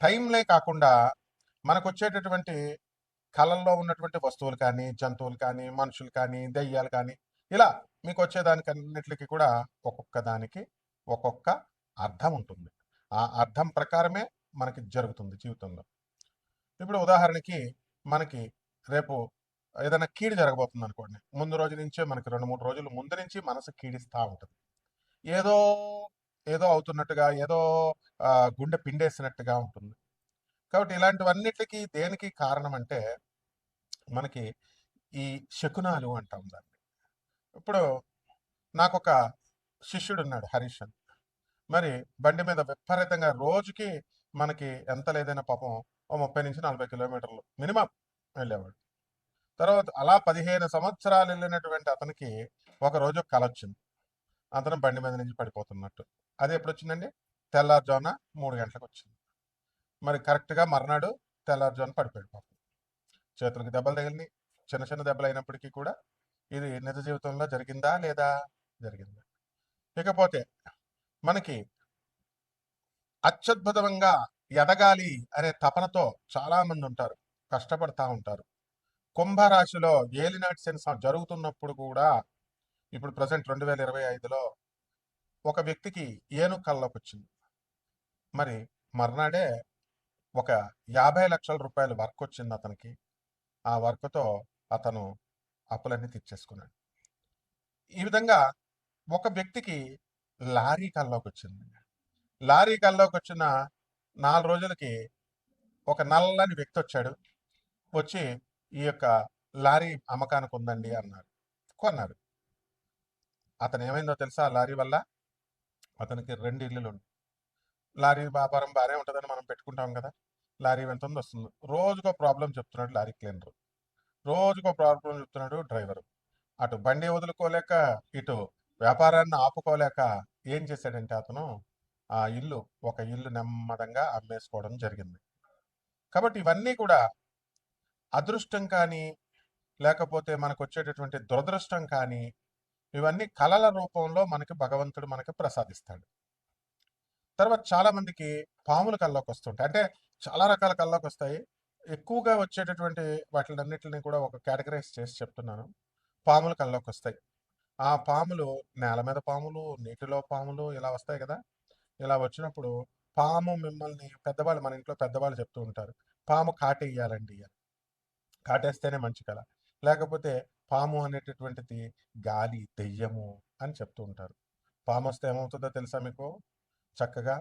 టైంలే కాకుండా మనకు వచ్చేటటువంటి కళల్లో ఉన్నటువంటి వస్తువులు కానీ జంతువులు కానీ మనుషులు కానీ దెయ్యాలు కానీ ఇలా మీకు వచ్చేదానికి అన్నిటికీ కూడా ఒక్కొక్క దానికి ఒక్కొక్క అర్థం ఉంటుంది. ఆ అర్థం ప్రకారమే మనకి జరుగుతుంది జీవితంలో. ఇప్పుడు ఉదాహరణకి మనకి రేపు ఏదైనా కీడు జరగబోతుంది అనుకోండి ముందు రోజు నుంచే మనకి రెండు మూడు రోజులు ముందు నుంచి మనసు కీడిస్తూ ఉంటుంది. ఏదో ఏదో అవుతున్నట్టుగా ఏదో గుండె పిండేసినట్టుగా ఉంటుంది. కాబట్టి ఇలాంటివన్నిటికీ దేనికి కారణం అంటే మనకి ఈ శకునాలు అంటాం దాన్ని. ఇప్పుడు నాకు ఒక శిష్యుడు ఉన్నాడు హరీష్ అని మరి బండి మీద విపరీతంగా రోజుకి మనకి ఎంత లేదైనా పాపం ఓ ముప్పై నుంచి నలభై కిలోమీటర్లు మినిమం వెళ్ళేవాడు. తర్వాత అలా పదిహేను సంవత్సరాలు వెళ్ళినటువంటి అతనికి ఒక రోజు కల వచ్చింది అతను బండి మీద నుంచి పడిపోతున్నట్టు. అది ఎప్పుడు వచ్చిందండి తెల్లారుజామున మూడు గంటలకు వచ్చింది మరి కరెక్ట్గా మర్నాడు తెల్లారుజామున పడిపోయాడు పాపం. చేతులకు దెబ్బలు తగిలినాయి. చిన్న చిన్న దెబ్బలు అయినప్పటికీ కూడా ఇది నిజ జీవితంలో జరిగిందా లేదా? జరిగిందా? ఇకపోతే మనకి అత్యద్భుతంగా ఎదగాలి అనే తపనతో చాలామంది ఉంటారు కష్టపడతా ఉంటారు. కుంభరాశిలో ఏలినాటి శని జరుగుతున్నప్పుడు కూడా ఇప్పుడు ప్రజెంట్ రెండు వేల ఇరవై ఐదులో ఒక వ్యక్తికి ఏను కళ్ళలోకి వచ్చింది మరి మర్నాడే ఒక యాభై లక్షల రూపాయల వర్క్ వచ్చింది అతనికి. ఆ వర్క్తో అతను అప్పులన్నీ తీర్చేసుకున్నాడు. ఈ విధంగా ఒక వ్యక్తికి లారీ కల్లోకి వచ్చింది లారీ కల్లోకి వచ్చిన నాలుగు రోజులకి ఒక నల్లని వ్యక్తి వచ్చాడు. వచ్చి ఈ యొక్క లారీ అమ్మకానికి ఉందండి అన్నారు కొన్నారు అతను ఏమైందో తెలుసా? ఆ లారీ వల్ల అతనికి రెండు ఇల్లులు లారీ వ్యాపారం బాగానే ఉంటుందని మనం పెట్టుకుంటాం కదా లారీ వెళ్తుంది వస్తుంది. రోజుకో ప్రాబ్లం చెప్తున్నాడు లారీ క్లీనర్. రోజుకో ప్రాబ్లం చెప్తున్నాడు డ్రైవరు. అటు బండి వదులుకోలేక ఇటు వ్యాపారాన్ని ఆపుకోలేక ఏం చేశాడంటే అతను ఆ ఇల్లు ఒక ఇల్లు నెమ్మదంగా అమ్మేసుకోవడం జరిగింది. కాబట్టి ఇవన్నీ కూడా అదృష్టం కానీ లేకపోతే మనకు వచ్చేటటువంటి దురదృష్టం కానీ ఇవన్నీ కళల రూపంలో మనకి భగవంతుడు మనకి ప్రసాదిస్తాడు. తర్వాత చాలా మందికి పాములు కల్లోకి వస్తుంటాయి. అంటే చాలా రకాల కల్లోకి వస్తాయి. ఎక్కువగా వచ్చేటటువంటి వాటిలన్నిటిని కూడా ఒక కేటగరైజ్ చేసి చెప్తున్నాను. పాములు కల్లోకి వస్తాయి. ఆ పాములు నేల మీద పాములు నీటిలో పాములు ఇలా వస్తాయి కదా. ఇలా వచ్చినప్పుడు పాము మిమ్మల్ని పెద్దవాళ్ళు మన ఇంట్లో పెద్దవాళ్ళు చెప్తూ ఉంటారు. పాము కాటేయాలండి అని. కాటేస్తేనే మంచి కళ. లేకపోతే పాము అనేటటువంటిది గాలి దెయ్యము అని చెప్తూ ఉంటారు. పాము వస్తే ఏమవుతుందో తెలుసా మీకు? చక్కగా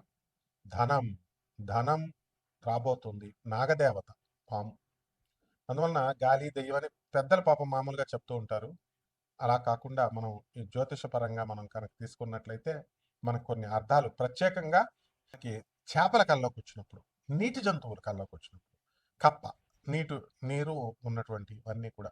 ధనం ధనం రాబోతుంది. నాగదేవత పాము. అందువలన గాలి దెయ్యం అని పెద్దల పాపం మామూలుగా చెప్తూ ఉంటారు. అలా కాకుండా మనం ఈ జ్యోతిషపరంగా మనం కనుక తీసుకున్నట్లయితే మనకు కొన్ని అర్థాలు. ప్రత్యేకంగా మనకి చేపల కల్లోకి వచ్చినప్పుడు నీటి జంతువుల కల్లోకి వచ్చినప్పుడు కప్ప నీటు నీరు ఉన్నటువంటి ఇవన్నీ కూడా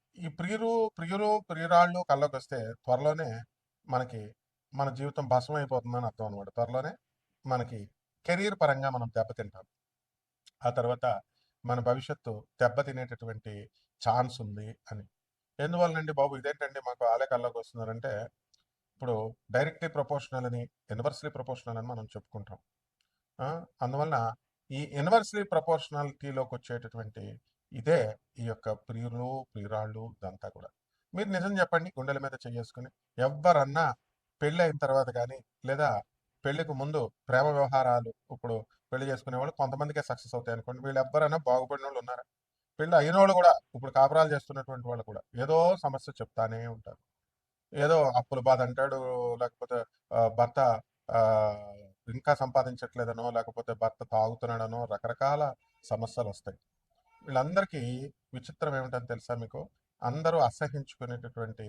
ఈ ప్రియులు ప్రియులు ప్రియురాళ్ళు కళ్ళకి వస్తే త్వరలోనే మనకి మన జీవితం భస్మం అయిపోతుందని అర్థం అనమాట త్వరలోనే మనకి కెరీర్ పరంగా మనం దెబ్బతింటాం. ఆ తర్వాత మన భవిష్యత్తు దెబ్బతినేటటువంటి ఛాన్స్ ఉంది అని. ఎందువల్లనండి బాబు? ఇదేంటండి మాకు ఆలే కళ్ళకి వస్తున్నారంటే ఇప్పుడు డైరెక్ట్లీ ప్రపోర్షనల్ అని ఇన్వర్స్లీ ప్రపోర్షనల్ అని మనం చెప్పుకుంటాం. అందువలన ఈ ఇన్వర్స్లీ ప్రపోర్షనాలిటీలోకి వచ్చేటటువంటి ఇదే ఈ యొక్క ప్రియులు ప్రియురాళ్ళు ఇదంతా కూడా. మీరు నిజం చెప్పండి గుండెల మీద చేసుకుని ఎవరన్నా పెళ్ళి అయిన తర్వాత కానీ లేదా పెళ్ళికి ముందు ప్రేమ వ్యవహారాలు ఇప్పుడు పెళ్ళి చేసుకునే వాళ్ళు కొంతమందికే సక్సెస్ అవుతాయి అనుకోండి వీళ్ళు ఎవరైనా బాగుపడిన వాళ్ళు ఉన్నారా? పెళ్ళి అయిన వాళ్ళు కూడా ఇప్పుడు కాపురాలు చేస్తున్నటువంటి వాళ్ళు కూడా ఏదో సమస్య చెప్తానే ఉంటారు. ఏదో అప్పుల బాధ అంటాడు లేకపోతే భర్త ఇంకా సంపాదించట్లేదనో లేకపోతే భర్త తాగుతున్నాడనో రకరకాల సమస్యలు వస్తాయి వీళ్ళందరికీ విచిత్రం ఏమిటని తెలుసా మీకు? అందరూ అసహించుకునేటటువంటి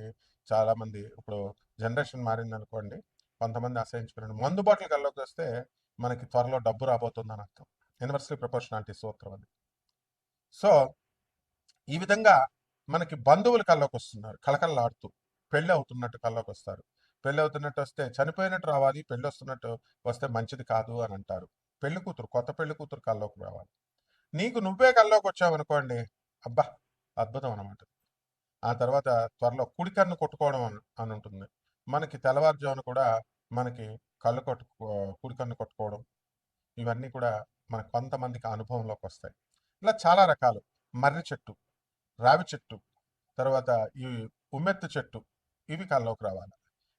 చాలా మంది ఇప్పుడు జనరేషన్ మారింది అనుకోండి కొంతమంది అసహించుకునే మందు బాటిల్ కల్లోకి వస్తే మనకి త్వరలో డబ్బు రాబోతుందని అర్థం. యూనివర్సల్ ప్రపోర్షనాలిటీ సూత్రం అది. సో ఈ విధంగా మనకి బంధువులు కల్లోకి వస్తున్నారు కళకళలాడుతూ. పెళ్ళి అవుతున్నట్టు కల్లోకి వస్తారు. పెళ్ళి అవుతున్నట్టు వస్తే చనిపోయినట్టు రావాలి పెళ్ళి వస్తున్నట్టు వస్తే మంచిది కాదు అని అంటారు. పెళ్ళి కూతురు కొత్త పెళ్ళి కూతురు కల్లోకి రావాలి. నీకు నువ్వే కల్లోకి వచ్చావు అనుకోండి అబ్బా అద్భుతం అనమాట ఆ తర్వాత త్వరలో కుడికన్ను కొట్టుకోవడం అని అని ఉంటుంది మనకి తెల్లవారుజామున కూడా మనకి కళ్ళు కొట్టు కుడికన్ను కొట్టుకోవడం ఇవన్నీ కూడా మన కొంతమందికి అనుభవంలోకి వస్తాయి. ఇలా చాలా రకాలు. మర్రి చెట్టు రావి చెట్టు తర్వాత ఈ ఉమ్మెత్తు చెట్టు ఇవి కళ్ళలోకి రావాలి.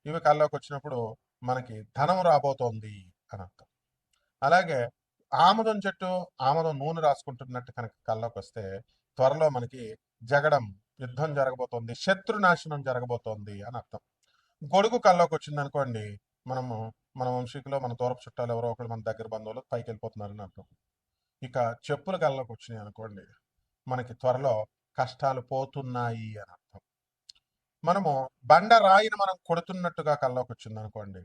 ఇవి కళ్ళలోకి వచ్చినప్పుడు మనకి ధనం రాబోతోంది అని అర్థం. అలాగే ఆముదం చెట్టు ఆముదం నూనె రాసుకుంటున్నట్టు కనుక కల్లోకి వస్తే త్వరలో మనకి జగడం యుద్ధం జరగబోతోంది శత్రు నాశనం జరగబోతోంది అని అర్థం. గొడుగు కల్లోకి వచ్చింది అనుకోండి మనము మన వంశీకులో మన దూరపు చుట్టాలు ఎవరో ఒకరు మన దగ్గర బంధువులు పైకి వెళ్ళిపోతున్నారని అర్థం. ఇక చెప్పులు కల్లోకి వచ్చినాయి అనుకోండి మనకి త్వరలో కష్టాలు పోతున్నాయి అని అర్థం. మనము బండ రాయిని మనం కొడుతున్నట్టుగా కల్లోకి వచ్చింది అనుకోండి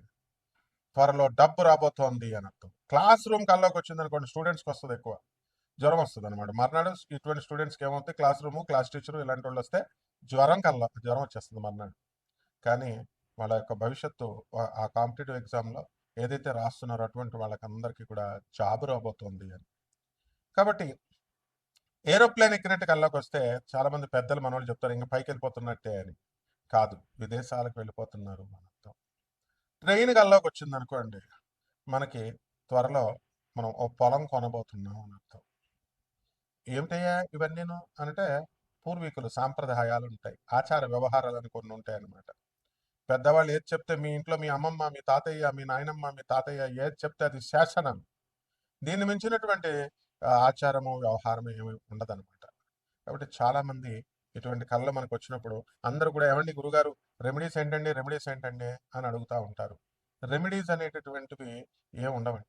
త్వరలో డబ్బు రాబోతోంది అని అర్థం. క్లాస్ రూమ్ కల్లోకి వచ్చింది అనుకోండి స్టూడెంట్స్కి వస్తుంది ఎక్కువ. జ్వరం వస్తుంది అనమాట మర్నాడు ఇటువంటి స్టూడెంట్స్కి ఏమవుతుంది క్లాస్ రూమ్ క్లాస్ టీచర్ ఇలాంటి వాళ్ళు వస్తే జ్వరం కల్లా జ్వరం వచ్చేస్తుంది మర్నాడు. కానీ వాళ్ళ యొక్క భవిష్యత్తు ఆ- కాంపిటేటివ్ ఎగ్జామ్లో ఏదైతే రాస్తున్నారో అటువంటి వాళ్ళకందరికీ కూడా జాబ్ రాబోతుంది అని. కాబట్టి ఏరోప్లేన్ ఎక్కినట్టు కల్లోకి వస్తే చాలామంది పెద్దలు మనవాళ్ళు చెప్తారు ఇంకా పైకి వెళ్ళిపోతున్నట్టే అని. కాదు విదేశాలకు వెళ్ళిపోతున్నారు మన అర్థం ట్రైన్ కల్లోకి వచ్చింది అనుకోండి మనకి త్వరలో మనం ఓ పొలం కొనబోతున్నాం అని అర్థం. ఏమిటయ్యా ఇవన్నీను? అంటే పూర్వీకులు సాంప్రదాయాలు ఉంటాయి ఆచార వ్యవహారాలు అని కొన్ని ఉంటాయి అన్నమాట పెద్దవాళ్ళు ఏది చెప్తే మీ ఇంట్లో మీ అమ్మమ్మ మీ తాతయ్య మీ నాయనమ్మ మీ తాతయ్య ఏది చెప్తే అది శాసనం. దీన్ని మించినటువంటి ఆచారము వ్యవహారము ఏమి ఉండదన్నమాట. కాబట్టి చాలా మంది ఇటువంటి కళ్ళు మనకు వచ్చినప్పుడు అందరూ కూడా ఏమండి గురుగారు? రెమెడీస్ ఏంటండి? రెమెడీస్ ఏంటండి? అని అడుగుతూ ఉంటారు. రెమెడీస్ అనేటటువంటివి ఏమి ఉండవండి.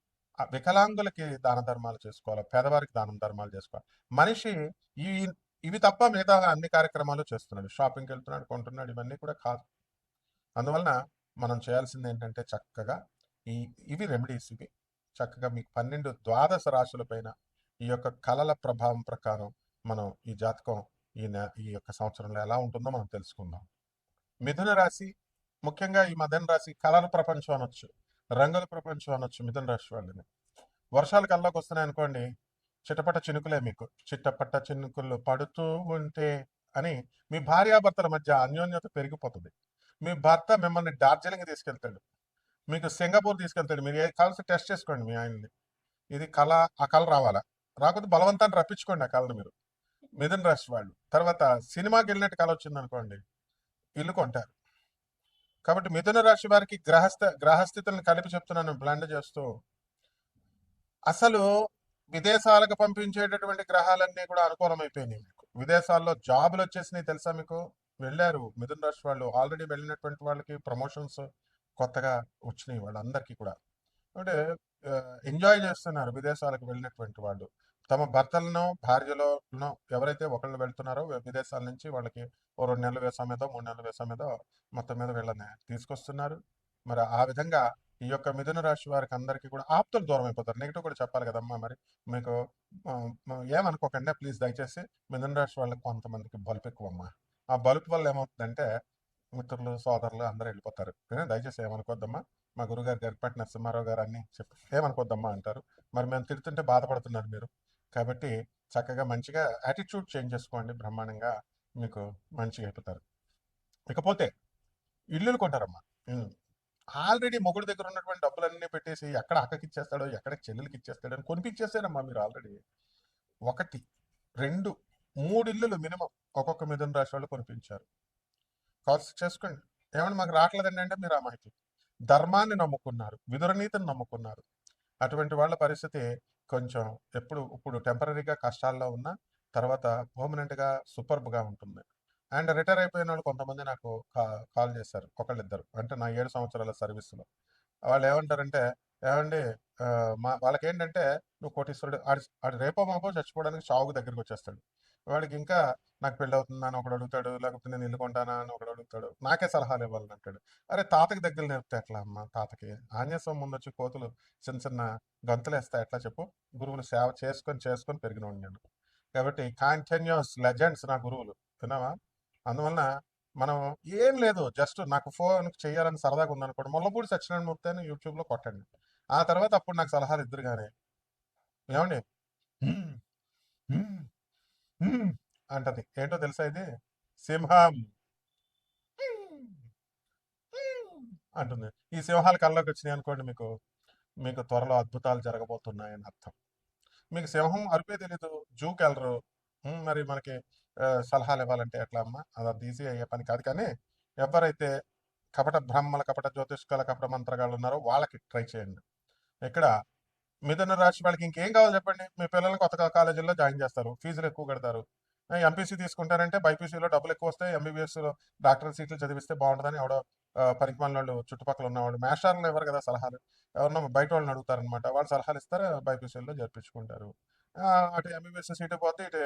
వికలాంగులకి దాన ధర్మాలు చేసుకోవాలి? పేదవారికి దానం ధర్మాలు చేసుకోవాలి? మనిషి ఈ ఇవి తప్ప మిగతా అన్ని కార్యక్రమాలు చేస్తున్నాడు. షాపింగ్కి వెళ్తున్నాడు కొంటున్నాడు ఇవన్నీ కూడా కాదు. అందువలన మనం చేయాల్సింది ఏంటంటే చక్కగా ఈ ఇవి రెమెడీస్ ఇవి. చక్కగా మీకు పన్నెండు ద్వాదశ రాశుల పైన ఈ యొక్క కళల ప్రభావం ప్రకారం మనం ఈ జాతకం ఈ నె- ఈ యొక్క సంవత్సరంలో ఎలా ఉంటుందో మనం తెలుసుకుందాం. మిథున రాశి ముఖ్యంగా ఈ మదన రాశి కళల ప్రపంచం అనొచ్చు. రంగుల ప్రపంచం అనొచ్చు మిథున రాశి వాళ్ళని. వర్షాలు కల్లోకి వస్తున్నాయి అనుకోండి చిటపట చినుకులే మీకు. చిట్టపట్ట చినుకులు పడుతూ ఉంటే అని మీ భార్యాభర్తల మధ్య అన్యోన్యత పెరిగిపోతుంది. మీ భర్త మిమ్మల్ని డార్జిలింగ్ తీసుకెళ్తాడు. మీకు సింగపూర్ తీసుకెళ్తాడు. మీరు ఏ కావాల్సి టెస్ట్ చేసుకోండి మీ ఆయన్ని. ఇది కళ ఆ కళ రావాలా? రాకపోతే బలవంతాన్ని రప్పించుకోండి ఆ కళను మీరు. మిథున రాశి వాళ్ళు. తర్వాత సినిమాకి వెళ్ళినట్టు కళ వచ్చింది అనుకోండి ఇల్లు కొంటారు. కాబట్టి మిథున రాశి వారికి గ్రహస్థ గ్రహస్థితులను కలిపి చెప్తున్నాను బ్లండ్ చేస్తూ. అసలు విదేశాలకు పంపించేటటువంటి గ్రహాలన్నీ కూడా అనుకూలమైపోయినాయి మీకు. విదేశాల్లో జాబులు వచ్చేసినాయి తెలుసా మీకు? వెళ్ళారు మిథున రాశి వాళ్ళు. ఆల్రెడీ వెళ్ళినటువంటి వాళ్ళకి ప్రమోషన్స్ కొత్తగా వచ్చినాయి వాళ్ళందరికీ కూడా. అంటే ఎంజాయ్ చేస్తున్నారు విదేశాలకు వెళ్ళినటువంటి వాళ్ళు. తమ భర్తలను భార్యలను ఎవరైతే ఒకళ్ళు వెళ్తున్నారో విదేశాల నుంచి వాళ్ళకి ఓ రెండు నెలల వేసా మీదో మూడు నెలల వేసా మీదో మొత్తం మీద వీళ్ళని తీసుకొస్తున్నారు. మరి ఆ విధంగా ఈ యొక్క మిథున రాశి వారికి అందరికీ కూడా ఆప్తులు దూరం అయిపోతారు. నెగిటివ్ కూడా చెప్పాలి కదమ్మా మరి. మీకు ఏమనుకోకండి ప్లీజ్ దయచేసి. మిథున రాశి వాళ్ళకి కొంతమందికి బలుపు ఎక్కువమ్మా. ఆ బలుపు వల్ల ఏమవుతుందంటే మిత్రులు సోదరులు అందరూ వెళ్ళిపోతారు. దయచేసి ఏమనుకోద్దమ్మా మా గురుగారు గరిపట్టి నరసింహారావు గారు అన్ని చెప్పి ఏమనుకోద్దమ్మా అంటారు. మరి మేము తిడుతుంటే బాధపడుతున్నారు మీరు. కాబట్టి చక్కగా మంచిగా యాటిట్యూడ్ చేంజ్ చేసుకోండి బ్రహ్మాండంగా మీకు మంచిగా అయిపోతారు. ఇకపోతే ఇల్లులు కొంటారమ్మా. ఆల్రెడీ మొగుడు దగ్గర ఉన్నటువంటి డబ్బులన్నీ పెట్టేసి ఎక్కడ అక్కకి ఇచ్చేస్తాడో ఎక్కడ చెల్లెలకి ఇచ్చేస్తాడో అని కొనిపించేస్తారమ్మా మీరు ఆల్రెడీ ఒకటి రెండు మూడు ఇల్లులు మినిమం ఒక్కొక్క మిథున రాశి వాళ్ళు కొనిపించారు. కాల్స్ చేసుకోండి. ఏమన్నా మాకు రావట్లేదండి అంటే మీరు ఆ మాకి ధర్మాన్ని నమ్ముకున్నారు విదురనీతిని నమ్ముకున్నారు. అటువంటి వాళ్ళ పరిస్థితి కొంచెం ఎప్పుడు ఇప్పుడు టెంపరీగా కష్టాల్లో ఉన్న తర్వాత పర్మనెంట్గా సూపర్బ్గా ఉంటుంది. అండ్ రిటైర్ అయిపోయిన వాళ్ళు కొంతమంది నాకు కా- కాల్ చేశారు ఒకళ్ళిద్దరు. అంటే నా ఏడు సంవత్సరాల సర్వీస్లో. వాళ్ళు ఏమంటారంటే ఏమండి మా వాళ్ళకేంటంటే నువ్వు కోటీశ్వరుడు ఆడి ఆడి రేపో మాపో చచ్చిపోవడానికి షావుకు దగ్గరికి వచ్చేస్తాడు వాడికి ఇంకా నాకు పెళ్ళి అవుతుందా అని ఒకడు అడుగుతాడు లేకపోతే నేను ఇల్లు కొంటానా అని ఒకడు అడుగుతాడు. నాకే సలహాలు ఇవ్వాలని అంటాడు. అరే తాతకి దగ్గర నేర్పితే ఎట్లా అమ్మ తాతకి? ఆంజనేయం ముందు వచ్చి కోతులు చిన్న చిన్న గంతులు వేస్తాయి ఎట్లా చెప్పు? గురువులు సేవ చేసుకొని చేసుకొని పెరిగిన నేను. కాబట్టి కాంటిన్యూస్ లెజెండ్స్ నా గురువులు. విన్నావా? అందువలన మనం ఏం లేదు జస్ట్ నాకు ఫోన్ చేయాలని సరదాగా ఉందనుకోండి మొల్లపూడి సత్యనారాయణ మూర్తి అని యూట్యూబ్లో కొట్టండి. ఆ తర్వాత అప్పుడు నాకు సలహాలు ఇద్దరు కానీ ఏమండి? అంటది. ఏంటో తెలుసా ఇది? సింహం. అంటుంది. ఈ సింహాలు కళ్ళలోకి వచ్చినాయి అనుకోండి మీకు మీకు త్వరలో అద్భుతాలు జరగబోతున్నాయని అర్థం. మీకు సింహం అరిపే తెలీదు. జూకి వెళ్ళరు. మరి మనకి సలహాలు ఇవ్వాలంటే ఎట్లా అమ్మా? అది అంత ఈజీ అయ్యే పని కాదు కానీ ఎవరైతే కపట బ్రహ్మల కపట జ్యోతిష్కాల కపట మంత్రగాళ్ళు ఉన్నారో వాళ్ళకి ట్రై చేయండి. ఇక్కడ మిథున రాశి వాళ్ళకి ఇంకేం కావాలి చెప్పండి? మీ పిల్లల్ని కొత్త కాలేజీల్లో జాయిన్ చేస్తారు. ఫీజులు ఎక్కువ కడతారు. ఎంపీసీ తీసుకుంటారంటే బైపీసీలో డబ్బులు ఎక్కువ వస్తాయి. ఎంబీబీఎస్లో డాక్టర్ సీట్లు చదివిస్తే బాగుంటుందని ఎవడో పరిమాణ వాళ్ళు చుట్టుపక్కల ఉన్నవాళ్ళు మేషాలను ఎవరు కదా సలహాలు. ఎవరన్నా బయట వాళ్ళని అడుగుతారనమాట వాళ్ళు సలహాలు ఇస్తారు బైపీసీలో జరిపించుకుంటారు అటు ఎంబీబీఎస్ సీటు పోతే ఇటు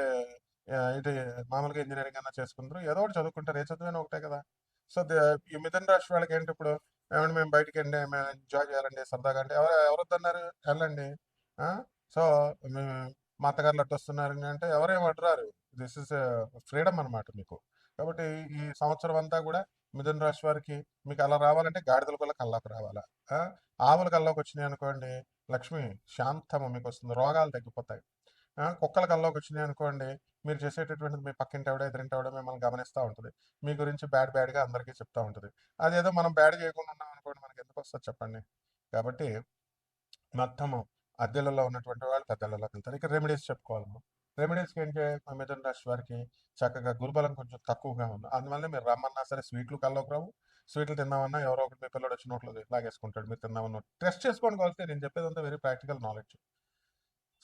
ఇటు మామూలుగా ఇంజనీరింగ్ అన్నా చేసుకుంటారు. ఏదో ఒకటి చదువుకుంటారు. ఏ చదివినా ఒకటే కదా. సో ఈ మిథున రాశి వాళ్ళకి ఏంటి ఇప్పుడు? ఏమంటే మేము బయటికి వెళ్ళి మేము ఎంజాయ్ చేయాలండి సరదాగా అంటే ఎవరు ఎవరొద్దన్నారు? వెళ్ళండి సో మేము- మా అత్తగారులు అట్టు వస్తున్నారు అంటే ఎవరేమంటారు దిస్ ఇస్ ఫ్రీడమ్ అన్నమాట మీకు. కాబట్టి ఈ సంవత్సరం అంతా కూడా మిథున రాశి వారికి మీకు అలా రావాలంటే గాడిదల కూడా కల్లాకు రావాలా? ఆవుల కల్లోకి వచ్చినాయి అనుకోండి లక్ష్మి శాంతము మీకు వస్తుంది రోగాలు తగ్గిపోతాయి. కుక్కల కల్లోకి వచ్చినాయి అనుకోండి మీరు చేసేటటువంటిది మీ పక్కింటి ఆవిడ ఎదురింటి ఆవిడ మిమ్మల్ని గమనిస్తూ ఉంటుంది. మీ గురించి బ్యాడ్ బ్యాడ్గా అందరికీ చెప్తూ ఉంటుంది. అదేదో మనం బ్యాడ్ చేయకుండా ఉన్నాం అనుకోండి మనకి ఎందుకు వస్తుంది చెప్పండి? కాబట్టి మొత్తము అద్దెలలో ఉన్నటువంటి వాళ్ళు పెద్దలలో వెళ్తారు ఇక రెమెడీస్ చెప్పుకోవాలి రెమెడీస్కి ఏంటి మా మిథున రాశి వారికి చక్కగా గురుబలం కొంచెం తక్కువగా ఉంది. అందువల్ల మీరు రమ్మన్నా సరే స్వీట్లు కల్లోకి రావు. స్వీట్లు తిన్నామన్నా ఎవరో ఒకటి మీ పిల్లడు వచ్చి నోట్లో లాగేసుకుంటాడు. మీరు తిన్నామన్నా టెస్ట్ చేసుకోండి కలిస్తే నేను చెప్పేదంతా వెరీ ప్రాక్టికల్ నాలెడ్జ్.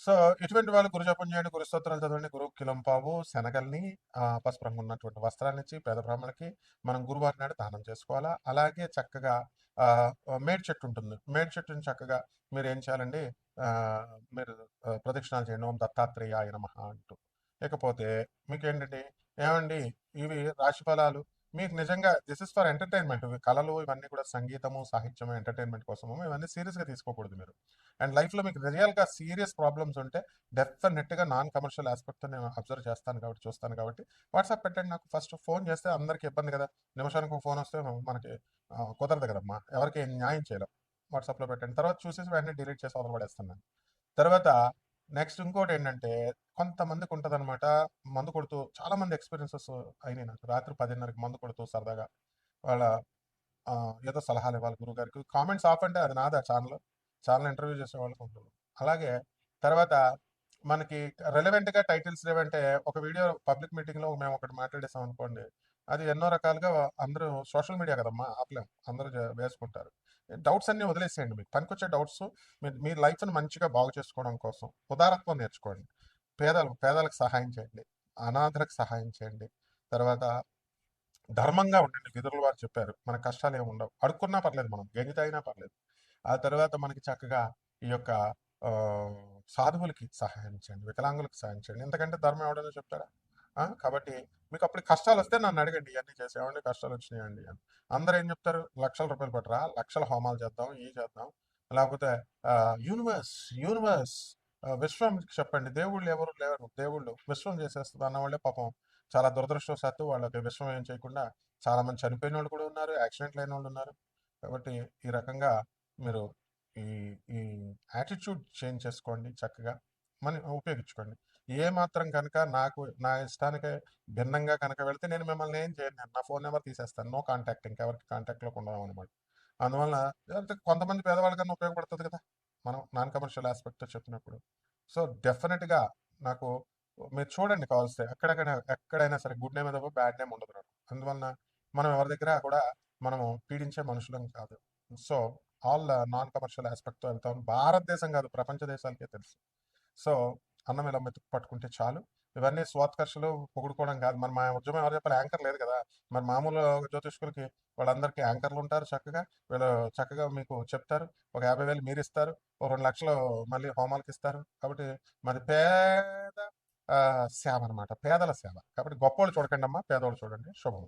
సో ఇటువంటి వాళ్ళు గురుజపం చేయండి గురుస్తోత్రాలు చదవండి గురువు కిలంపావు శనగల్ని పసుపు రంగు ఉన్నటువంటి వస్త్రాన్ని ఇచ్చి పేద బ్రాహ్మణులకి మనం గురువారి నాడు దానం చేసుకోవాలా? అలాగే చక్కగా ఆ, మేడి చెట్టు ఉంటుంది. మేడి చెట్టుని చక్కగా మీరు ఏం చేయాలండి మీరు ప్రదక్షిణాలు చేయండి. ఓం ఆయన మహా అంటూ. లేకపోతే మీకు ఏంటంటే ఏమండి? ఇవి రాశి ఫలాలు. మీకు నిజంగా దిస్ ఇస్ ఫర్ ఎంటర్టైన్మెంట్ కళలు ఇవన్నీ కూడా సంగీతము సాహిత్యము ఎంటర్టైన్మెంట్ కోసము. ఇవన్నీ సీరియస్గా తీసుకోకూడదు మీరు. అండ్ లైఫ్లో మీకు రియల్గా సీరియస్ ప్రాబ్లమ్స్ ఉంటే డెఫినెట్గా నాన్ కమర్షియల్ ఆస్పెక్ట్తో నేను అబ్జర్వ్ చేస్తాను కాబట్టి చూస్తాను కాబట్టి వాట్సాప్ పెట్టండి నాకు. ఫస్ట్ ఫోన్ చేస్తే అందరికీ ఇబ్బంది కదా. నిమిషానికి ఫోన్ వస్తే మనకి కుదరదు కదమ్మా. ఎవరికి న్యాయం చేయలేం. వాట్సాప్లో పెట్టండి. తర్వాత చూసేసి వెంటనే డిలీట్ చేసి అవతల పడేస్తున్నాను తర్వాత నెక్స్ట్ ఇంకోటి ఏంటంటే కొంతమందికి ఉంటుంది అనమాట మందు కొడుతూ చాలా మంది ఎక్స్పీరియన్సెస్ అయినాయి నాకు. రాత్రి పదిన్నరకి మందు కొడుతూ సరదాగా వాళ్ళ ఏదో సలహాలు ఇవ్వాలి గురువు గారికి కామెంట్స్ ఆఫ్ అంటే అది నాదా ఛానల్. ఛానల్ ఇంటర్వ్యూ చేసే వాళ్ళకి ఉంటుంది అలాగే తర్వాత మనకి రెలవెంట్గా టైటిల్స్ లేవంటే ఒక వీడియో పబ్లిక్ మీటింగ్లో మేము ఒకటి మాట్లాడేసాం అనుకోండి అది ఎన్నో రకాలుగా అందరూ సోషల్ మీడియా కదమ్మా ఆపలేం. అందరూ వేసుకుంటారు. డౌట్స్ అన్ని వదిలేసేయండి మీకు పనికొచ్చే డౌట్స్ మీ మీ లైఫ్ని మంచిగా బాగు చేసుకోవడం కోసం ఉదారత్వం నేర్చుకోండి. పేదలు పేదలకు సహాయం చేయండి. అనాథలకు సహాయం చేయండి. తర్వాత ధర్మంగా ఉండండి. విధులు వారు చెప్పారు. మన కష్టాలు ఏమి ఉండవు. అడుక్కున్నా పర్లేదు మనం. గంజి పర్లేదు. ఆ తర్వాత మనకి చక్కగా ఈ యొక్క సాధువులకి సహాయం చేయండి. వికలాంగులకు సహాయం చేయండి. ఎందుకంటే ధర్మం ఎవడైనా చెప్తారా కాబట్టి మీకు అప్పుడు కష్టాలు వస్తే నన్ను అడగండి ఇవన్నీ చేసేవండి కష్టాలు వచ్చినాయండి అని. అందరూ ఏం చెప్తారు? లక్షల రూపాయలు పట్టరా? లక్షల హోమాలు చేద్దాం ఇవి చేద్దాం. లేకపోతే యూనివర్స్ యూనివర్స్ విశ్వం చెప్పండి. దేవుళ్ళు ఎవరు లేరు? దేవుళ్ళు విశ్వం చేసేస్తుంది అన్న వాళ్ళే పాపం. చాలా దురదృష్టవశాత్తు వాళ్ళకి విశ్వం ఏం చేయకుండా చాలా మంది చనిపోయిన వాళ్ళు కూడా ఉన్నారు యాక్సిడెంట్లు అయిన వాళ్ళు ఉన్నారు. కాబట్టి ఈ రకంగా మీరు ఈ ఈ యాటిట్యూడ్ చేంజ్ చేసుకోండి చక్కగా. మన ఉపయోగించుకోండి. ఏ మాత్రం కనుక నాకు నా ఇష్టానికి భిన్నంగా కనుక వెళితే నేను మిమ్మల్ని ఏం చేయను. నా ఫోన్ నెంబర్ తీసేస్తాను. No contact. ఇంకెవరికి కాంటాక్ట్లోకి ఉండడం అనమాట. అందువలన కొంతమంది పేదవాళ్ళకన్నా ఉపయోగపడుతుంది కదా! మనం నాన్ కమర్షియల్ ఆస్పెక్ట్ చెప్పినప్పుడు. సో డెఫినెట్గా నాకు మీరు చూడండి కావాల్స్తే ఎక్కడెక్కడ ఎక్కడైనా సరే గుడ్ నేమ్ ఏదో బ్యాడ్ నేమ్ ఉండదు నాకు. అందువలన మనం ఎవరి దగ్గర కూడా మనము పీడించే మనుషులం కాదు. సో ఆల్ నాన్ కమర్షియల్ ఆస్పెక్ట్తో వెళ్తాం. భారతదేశం కాదు ప్రపంచ దేశాలకే తెలుసు. సో అన్నం ఇలా మెతుకు పట్టుకుంటే చాలు. ఇవన్నీ స్వాత్కర్షలు పొగుడుకోవడం కాదు. మరి మా ఉద్యమం ఎవరు చెప్పాలి? యాంకర్ లేదు కదా. మరి మామూలు జ్యోతిష్కులకి వాళ్ళందరికీ యాంకర్లు ఉంటారు చక్కగా. వీళ్ళు చక్కగా మీకు చెప్తారు. ఒక యాభై వేలు మీరు ఇస్తారు. ఒక రెండు లక్షలు మళ్ళీ హోమాలకి ఇస్తారు. కాబట్టి మరి పేద ఆ, సేవ అనమాట పేదల సేవ కాబట్టి గొప్పోళ్ళు చూడకండి అమ్మా పేదవాళ్ళు చూడండి. శుభం.